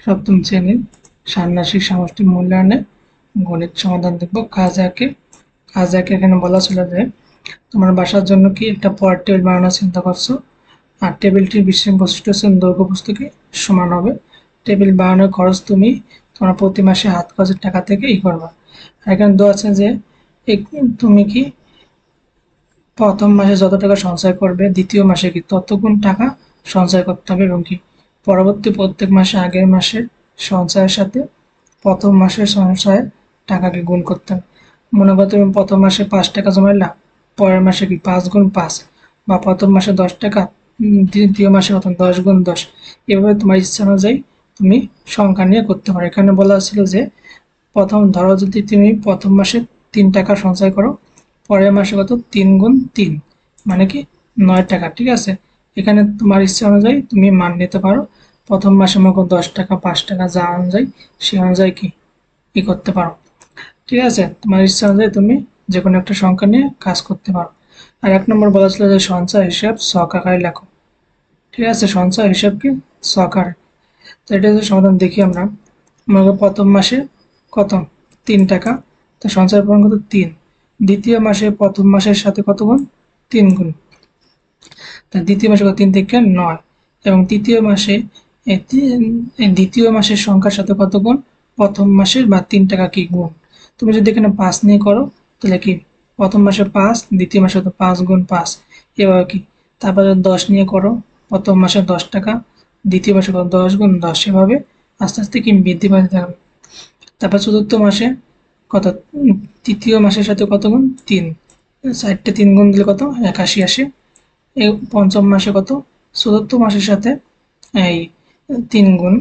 সপ্তম শ্রেণির ষান্মাসিক সামষ্টিক মূল্যায়নে গণিত সমাধান দেখব। কাজ একে কাজ একে এখানে বলা ছিল যে, তোমার বাসার জন্য কি একটা পয়ার টেবিল বানানোর চিন্তা করছ? আর টেবিলটির বিশেষ বৈশিষ্ট্য হচ্ছে দৈর্ঘ্য পুস্তকে সমান হবে। টেবিল বানানোর খরচ তুমি তোমার প্রতি মাসে হাত খরচের টাকা থেকে ই করবা। আর এখানে দেওয়া আছে যে তুমি কি প্রথম মাসে যত টাকা সঞ্চয় করবে, দ্বিতীয় মাসে কি ততগুণ টাকা সঞ্চয় করতে হবে এবং কি পরবর্তী প্রত্যেক মাসে আগের মাসের সঞ্চয়ের সাথে প্রথম মাসের সঞ্চয়ের টাকাকে গুণ করতে হবে মনে করো তুমি প্রথম মাসে পাঁচ টাকা জমাইলা, পরের মাসে কি পাঁচ গুণ পাঁচ বা প্রথম মাসে দশ টাকা দ্বিতীয় মাসে কত দশ গুণ দশ। এভাবে তোমার ইচ্ছা অনুযায়ী তুমি সংখ্যা নিয়ে করতে পারো। এখানে বলা ছিল যে প্রথম ধরো যদি তুমি প্রথম মাসে তিন টাকা সঞ্চয় করো, পরের মাসে কত? তিন গুণ তিন মানে কি নয় টাকা, ঠিক আছে? এখানে তোমার ইচ্ছা অনুযায়ী তুমি মান নিতে পারো। প্রথম মাসে মনে দশ টাকা, পাঁচ টাকা যা অনুযায়ী, সে অনুযায়ী কি? ই করতে পারো। ঠিক আছে? তোমার ইচ্ছা অনুযায়ী তুমি যে কোনো একটা সংখ্যা নিয়ে কাজ করতে পারো। আর এক নম্বর বলা ছিল যে সঞ্চয় হিসাব শখ আকারে লেখো। ঠিক আছে? সঞ্চয় হিসাব কি? শখ তো এটা যদি সমাধান দেখি আমরা। মনে প্রথম মাসে কত? তিন টাকা। তো সঞ্চয় পরিমাণ কত তিন। দ্বিতীয় মাসে প্রথম মাসের সাথে কত গুণ? তিন গুণ। দ্বিতীয় মাসে কত তিন থেকে নয়। এবং তৃতীয় মাসে দ্বিতীয় মাসের সংখ্যার সাথে কত গুণ? প্রথম মাসের বা তিন টাকা কি গুণ? তুমি যদি এখানে পাঁচ নিয়ে করো, তাহলে কি? প্রথম মাসে পাঁচ, দ্বিতীয় মাসে তো পাঁচ গুণ পাঁচ। এভাবে কি? তারপরে দশ নিয়ে করো, প্রথম মাসে দশ টাকা, দ্বিতীয় মাসে কত? দশ গুণ দশ। এভাবে আস্তে আস্তে কি বৃদ্ধি পাতে থাকবে তারপর চতুর্থ মাসে কত? তৃতীয় মাসের সাথে কত গুণ? তিন। চারটে তিন গুণ দিলে কত? একাশি আসে। পঞ্চম মাসে কত? চতুর্থ মাসের সাথে এই তিন গুণ।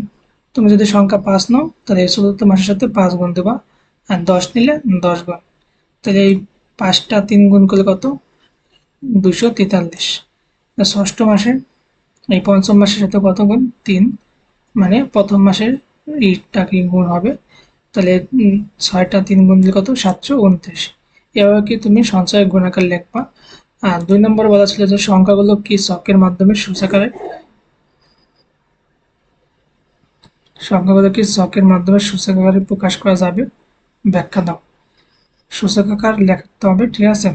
তুমি যদি সংখ্যা পাঁচ নাও, তাহলে এই চতুর্থ মাসের সাথে পাঁচ গুণ দেবা। আর দশ নিলে দশ গুণ। তাহলে এই পাঁচটা তিন গুণ করলে কত? দুশো তেতাল্লিশ। ষষ্ঠ মাসে, এই পঞ্চম মাসের সাথে কত গুণ? তিন। মানে প্রথম মাসের এইটা কি গুণ হবে? তাহলে ছয়টা তিন গুণ দিলে কত? সাতশো উনত্রিশ। এভাবে কি তুমি সঞ্চয় গুণাকার লিখবা? আর দুই নম্বর বলা ছিল যে সংখ্যাগুলো কি চকের মাধ্যমে সূচাকারে সংখ্যাগুলো কি চকের মাধ্যমে সূচকাকারে প্রকাশ করা যাবে? ব্যাখ্যা দাও। সূচকাকার লিখতে হবে, ঠিক আছে?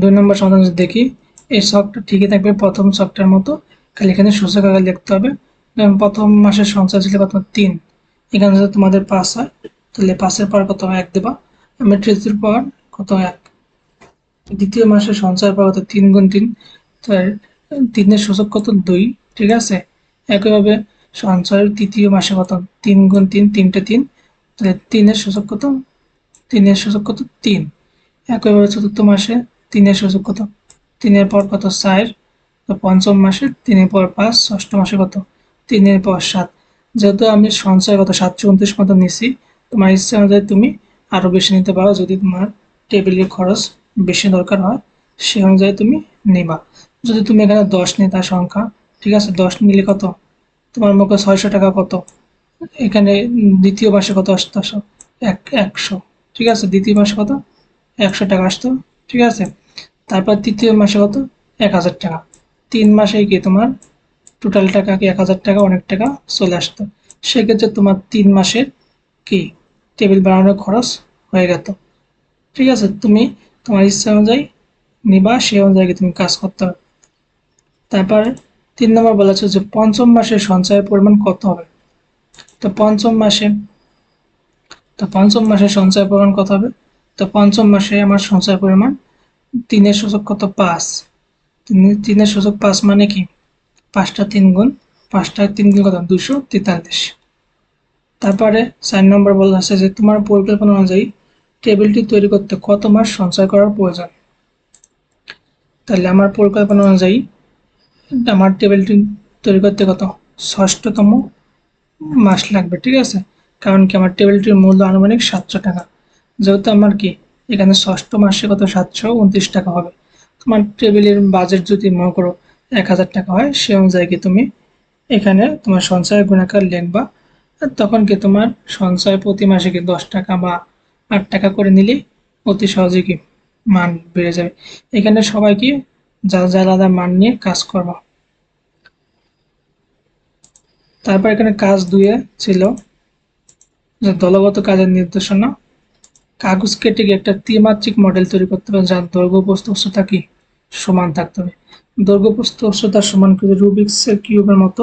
দুই নম্বর সমাধান দেখি, এই শখটা ঠিকই থাকবে, প্রথম শখটার মতো। খালি এখানে সূচক লিখতে হবে। প্রথম মাসের সঞ্চয় ছিল কত? তিন। এখানে যদি তোমাদের পাঁচ হয়, তাহলে পাঁচের পর কত এক দেবা। মেট্রিক্সের পর কত? এক। দ্বিতীয় মাসে সঞ্চয়ের পর কত তিন গুণ তিন, তার তিনের সূচক কত? দুই, ঠিক আছে? একইভাবে সঞ্চয়ের তৃতীয় মাসে কত? তিন গুণ তিন, তিনটে তিন, তাহলে তিনের সূচক কত? তিনের সূচক কত? তিন। একইভাবে চতুর্থ মাসে তিনের সূচক কত? তিনের পর কত? চার। তো পঞ্চম মাসে তিনের পর পাঁচ, ষষ্ঠ মাসে কত? তিনের পর সাত। যেহেতু আমি সঞ্চয় কত সাতশো উনত্রিশ মতো নিছি তোমার ইচ্ছা অনুযায়ী তুমি আরও বেশি নিতে পারো যদি তোমার টেবিলের খরচ বেশি দরকার হয় সে অনুযায়ী তুমি নিবা। যদি তুমি এখানে দশ নিয়ে তার সংখ্যা, ঠিক আছে? দশ নিলে কত? তোমার মুখে ছয়শো টাকা কত? এখানে দ্বিতীয় মাসে কত আসতো? এক, একশো। ঠিক আছে? দ্বিতীয় মাসে কত? একশো টাকা আসতো। ঠিক আছে? তারপর তৃতীয় মাসে কত? এক হাজার টাকা। তিন মাসে কি তোমার টোটাল টাকা কি এক হাজার টাকা? অনেক টাকা চলে আসতো। সেক্ষেত্রে তোমার তিন মাসের কি? টেবিল বানানোর খরচ হয়ে গেত। ঠিক আছে? তুমি তোমার ইচ্ছা অনুযায়ী নিবা সে অনুযায়ী তুমি কাজ করতে হবে। তারপর তিন নম্বর বলা যে পঞ্চম মাসে সঞ্চয়ের পরিমাণ কত হবে? তো পঞ্চম মাসে, তো পঞ্চম মাসে সঞ্চয় পরিমাণ কত হবে? তো পঞ্চম মাসে আমার সঞ্চয় পরিমাণ তিনের সূচক কত? পাঁচ। তিন- তিনের সূচক পাঁচ মানে কি? পাঁচটা তিন গুণ, পাঁচটা তিন গুণ কত? দুশো তেতাল্লিশ। তারপরে চার নম্বর বলা আছে যে তোমার পরিকল্পনা অনুযায়ী টেবিলটি তৈরি করতে কত মাস সঞ্চয় করার প্রয়োজন? তাহলে আমার পরিকল্পনা অনুযায়ী আমার টেবিলটি তৈরি করতে কত? ষষ্ঠতম মাস লাগবে, ঠিক আছে? কারণ কি আমার টেবিলটির মূল্য আনুমানিক সাতশো টাকা। যেহেতু আমার কি এখানে ষষ্ঠ মাসে কত? সাতশো উনত্রিশ টাকা হবে। তোমার টেবিলের বাজেট যদি মনে করো এক হাজার টাকা হয়, সে অনুযায়ী কি তুমি এখানে তোমার সঞ্চয় গুণাকার লিখবা তখন কি তোমার সঞ্চয় প্রতি মাসে কি দশ টাকা বা আট টাকা করে নিলে অতি সহজে কি মান বেড়ে যাবে। এখানে সবাই কি যা যা আলাদা মান নিয়ে কাজ করবা। তারপর এখানে কাজ দুয়ে ছিল যে দলগত কাজের নির্দেশনা। কাগজ কেটে একটা ত্রিমাত্রিক মডেল তৈরি করতে হবে, যার দৈর্ঘ্য প্রস্থ কি সমান থাকতে হবে। দৈর্ঘ্য প্রস্থ সমান করে রুবিক্সের কিউবের মতো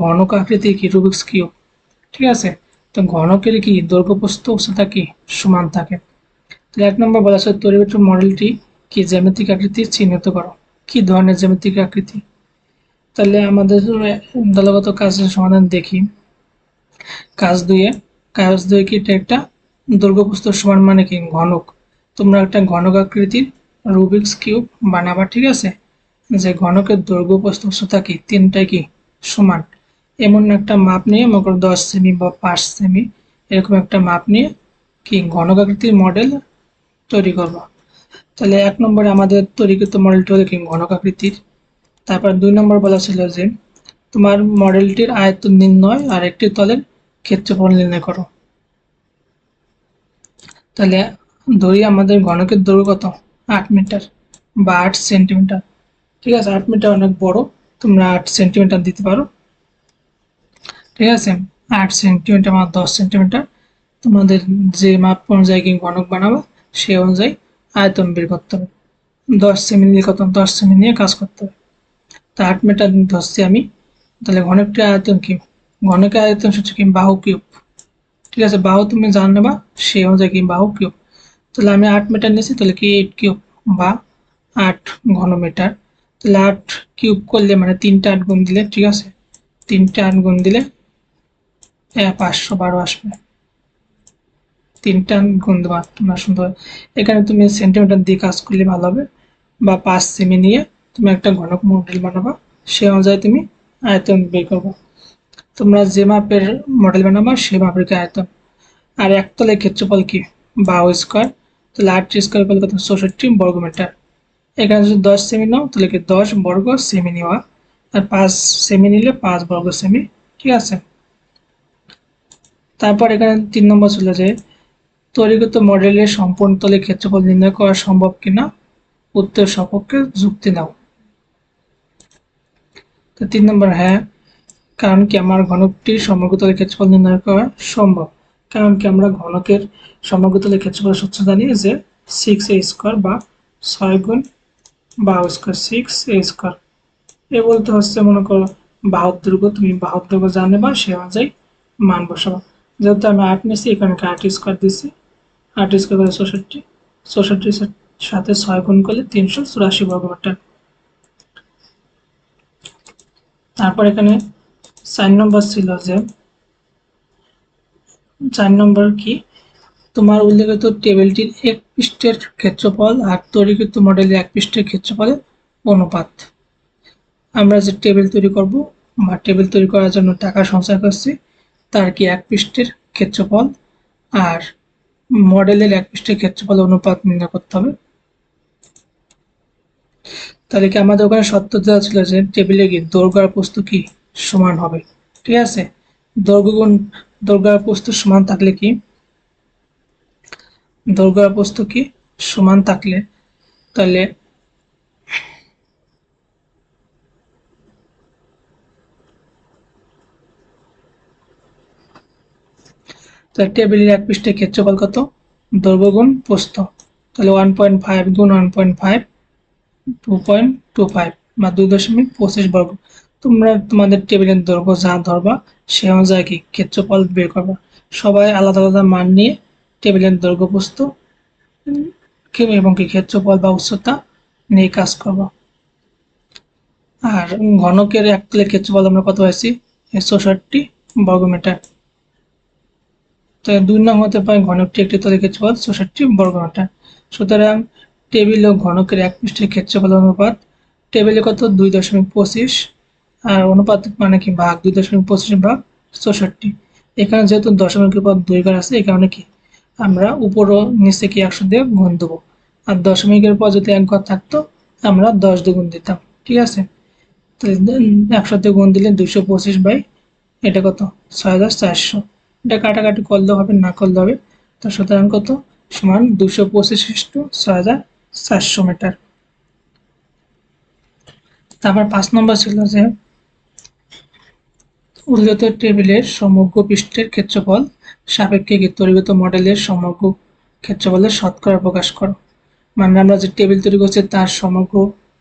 ঘনক আকৃতি কি রুবিক্স কিউব ঠিক আছে? তো ঘনকের কি দৈর্ঘ্য প্রস্থ উচ্চতা কি? সমান থাকে। তো এক নম্বর বলা আছে তৈরিগত মডেলটি কি জ্যামিতিক আকৃতি চিহ্নিত করো? কি ধরনের জ্যামিতিক আকৃতি? তাহলে আমাদের দলগত কাজের সমাধান দেখি। কাজ দুয়ে কাজ দুয়ে কি এটা একটা দৈর্ঘ্য সমান মানে কি? ঘনক। তোমরা একটা ঘনক আকৃতির রুবিক্স কিউব বানাবা, ঠিক আছে? যে ঘনকের দৈর্ঘ্য প্রস্থ উচ্চতা কি? তিনটাই কি? সমান। এমন একটা মাপ নিয়ে, মনে করো দশ সেমি বা পাঁচ সেমি এরকম একটা মাপ নিয়ে কি ঘনক আকৃতির মডেল তৈরি করব। তাহলে এক নম্বরে আমাদের তৈরিকৃত মডেলটি হলো কি ঘনক আকৃতির তারপর দুই নম্বর বলা ছিল যে, তোমার মডেলটির আয়তন নির্ণয় আর একটি তলের ক্ষেত্রফল নির্ণয় করো। তাহলে ধরি আমাদের ঘনকের দৈর্ঘ্য কত? আট মিটার বা আট সেন্টিমিটার ঠিক আছে, আট মিটার অনেক বড়, তোমরা আট সেন্টিমিটার দিতে পারো। ঠিক আছে? আট সেন্টিমিটার বা দশ সেন্টিমিটার। তোমাদের যে মাপ অনুযায়ী কি ঘনক বানাবো, সে অনুযায়ী আয়তন বের করতে হবে। দশ সেমি নিয়ে কত? দশ সেমি নিয়ে কাজ করতে হবে। তা আট মিটার ধরছি আমি। তাহলে ঘনকটির আয়তন কি? ঘনকের আয়তন হচ্ছে কি বাহু কিউব। ঠিক আছে? বাহু তুমি জান নেবা সেই অনুযায়ী কি বাহু কিউব। তাহলে আমি আট মিটার নিয়েছি, তাহলে কি এইট কিউব? বা আট ঘনমিটার তাহলে আট কিউব করলে মানে তিনটা আট গুণ দিলে, ঠিক আছে? তিনটা আট গুণ দিলে পাঁচশো বারো আসবে। তিনটা গুণ দেবা তোমরা সুন্দর এখানে তুমি সেন্টিমিটার দিয়ে কাজ করলে ভালো হবে। বা পাঁচ সেমি নিয়ে তুমি একটা ঘনক মডেল বানাবা। সে অনুযায়ী তুমি আয়তন বের করব। তোমরা যে মাপের মডেল বানাবা, সে মাপের আয়তন। আর একতলে ক্ষেত্রফল কি? বারো স্কোয়ার। তাহলে আট স্কোয়ার করলে কত? চৌষট্টি বর্গমিটার এখানে যদি দশ সেমি নাও, তাহলে কি দশ বর্গ সেমি নেওয়া। আর পাঁচ সেমি নিলে পাঁচ বর্গ সেমি। ঠিক আছে? তারপর এখানে তিন নম্বর চলে যায় তৈরিগত মডেলের সম্পূর্ণ তলে ক্ষেত্রফল নির্ণয় করা সম্ভব কিনা? উত্তর সপক্ষে যুক্তি নাও। তো তিন নম্বর হ্যাঁ কারণ কি আমার ঘনকটির সমগ্র তলের ক্ষেত্রফল নির্ণয় করা সম্ভব? কারণ কি আমরা ঘনকের সমগ্র তলের ক্ষেত্রফল সূত্র জানি যে সিক্স এ স্কোয়ার বা ছয় গুণ বারো square six A square A বলতে হচ্ছে, মনে করো বাহাত্তর তুমি বাহাত্তর জানে বা সে অনুযায়ী মান বসাবো যেহেতু আমি আট নিয়েছি, এখানে আট স্কোয়ার দিচ্ছি আট স্কোয়ার করে চৌষট্টি চৌষট্টির সাথে ছয় গুণ করলে তিনশো চুরাশি বর্গমিটার তারপর এখানে চার নম্বর ছিল যে, চার নম্বর কি? তোমার উল্লেখিত টেবিলটির এক পৃষ্ঠের ক্ষেত্রফল আর তৈরিকৃত মডেলের এক পৃষ্ঠের ক্ষেত্রফলের অনুপাত। আমরা যে টেবিল তৈরি করব বা টেবিল তৈরি করার জন্য টাকা সঞ্চয় করছি তার কি এক পৃষ্ঠের ক্ষেত্রফল? আর মডেলের এক পৃষ্ঠের ক্ষেত্রফল অনুপাত নির্ণয় করতে হবে। তাহলে কি আমাদের ওখানে সত্য দেওয়া ছিল যে টেবিলে কি দৈর্ঘ্য আর প্রস্থ কি সমান হবে? ঠিক আছে? দৈর্ঘ্য গুণ, দৈর্ঘ্য আর প্রস্থ সমান থাকলে কি? দৈর্ঘ্য আর প্রস্থ কি সমান থাকলে তাহলে তাহলে টেবিলের এক পৃষ্ঠের ক্ষেত্রফল কত? দৈর্ঘ্য গুণ প্রস্থ। তাহলে ওয়ান পয়েন্ট ফাইভ গুণ one point five two point two five বা দুই দশমিক পঁচিশ বর্গ। তোমরা তোমাদের টেবিলের দৈর্ঘ্য যা ধরবা, সে অনুযায়ী কি ক্ষেত্রফল বের করবা। সবাই আলাদা আলাদা মান নিয়ে টেবিলের দৈর্ঘ্য, প্রস্থ এবং কি ক্ষেত্রফল বা উচ্চতা নিয়ে কাজ করব। আর ঘনকের এক প্লেট ক্ষেত্রফল আমরা কত পাইছি? চৌষট্টি বর্গমিটার। তো দুই নং হতে পারে ঘনকটি একটি তলে ক্ষেত্রফল, চৌষট্টি বর্গমিটার সুতরাং টেবিল ও ঘনকের এক পৃষ্ঠের ক্ষেত্রফল অনুপাত, টেবিলে কত? দুই দশমিক পঁচিশ। আর অনুপাত মানে কি? ভাগ, দুই দশমিক পঁচিশ ভাগ চৌষট্টি। এখানে যেহেতু দশমিকের পর দুই ঘর আছে, এই কারণে কি? আমরা উপর ও নিচে কি একশো দিয়ে গুণ দেবো। আর দশমিকের পর যদি এক ঘর থাকতো, আমরা দশ দিয়ে গুণ দিতাম। ঠিক আছে? একশো দিয়ে গুণ দিলে দুশো পঁচিশ বাই এটা কত? ছয় হাজার চারশো। এটা কাটাকাটি করলে হবে, না করলে হবে। তো সুতরাং কত? সমান দুশো পঁচিশ টু ছয় হাজার চারশো মিটার। তারপর পাঁচ নম্বর ছিল যে উল্লেখিত টেবিলের সমগ্র পৃষ্ঠের ক্ষেত্রফল সাপেক্ষে তৈরিগত মডেলের সমগ্র ক্ষেত্রফলের শতকরা প্রকাশ করো। মানে আমরা যে টেবিল তৈরি করছি তার সমগ্র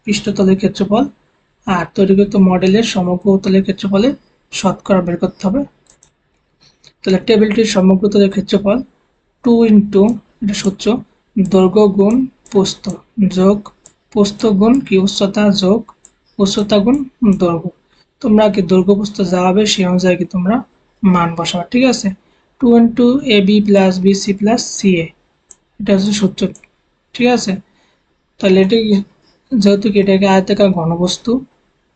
পৃষ্ঠতলের ক্ষেত্রফল আর তৈরিগত মডেলের সমগ্র তলের ক্ষেত্রফলে শতকরা বের করতে হবে। তাহলে টেবিলটির সমগ্র তলের ক্ষেত্রফল টু ইন্টু এটা সূত্র দৈর্ঘ্য গুণ পোস্ত যোগ পোস্ত গুণ কি, উচ্চতা যোগ উচ্চতা গুণ দৈর্ঘ্য তোমরা কি দৈর্ঘ্য প্রস্থ যা হবে সেই অনুযায়ী কি তোমরা মান বসাবে ঠিক আছে? Two into A B plus B C plus C A এটা হচ্ছে সূত্র, ঠিক আছে? তাহলে এটা যেহেতু কি এটাকে আয়তাকার ঘনবস্তু,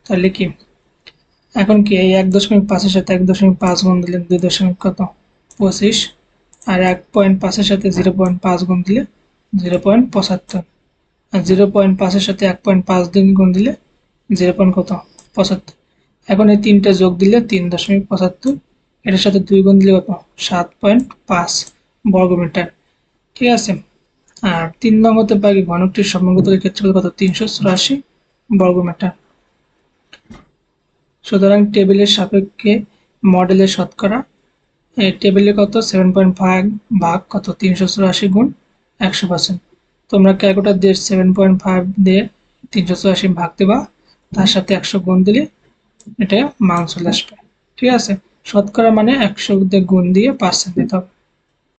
তাহলে কি? এখন কি এই এক দশমিক পাঁচের সাথে এক দশমিক পাঁচ গুণ দিলে দুই দশমিক কত? পঁচিশ। আর এক পয়েন্ট পাঁচের সাথে জিরো পয়েন্ট পাঁচ গুণ দিলে জিরো পয়েন্ট পঁচাত্তর। আর জিরো পয়েন্ট পাঁচের সাথে এক পয়েন্ট পাঁচ দিন গুণ দিলে জিরো পয়েন্ট কত? পঁচাত্তর। এখন এই তিনটা যোগ দিলে তিন দশমিক পঁচাত্তর। এটার সাথে দুই গুণ দিলে কত? সাত পয়েন্ট পাঁচ বর্গমিটার। ঠিক আছে? আর তিন নং হতে পারি ঘনকটির সমগ্রতলের ক্ষেত্রফল কত? তিনশো চুরাশি বর্গমিটার। সুতরাং টেবিলের সাপেক্ষে মডেলের শতকরা টেবিলে কত? সেভেন পয়েন্ট ফাইভ ভাগ কত? তিনশো চুরাশি গুণ একশো পার্সেন্ট তোমরা ক্যালকুলেটার দিয়ে সেভেন পয়েন্ট ফাইভ দিয়ে তিনশো চুরাশি ভাগ দেবা? তার সাথে একশো গুণ দিলে এটা মান চলে আসবে। ঠিক আছে? শতকরা মানে একশো গুণ দিয়ে পার্সেন্ট দিতে হবে।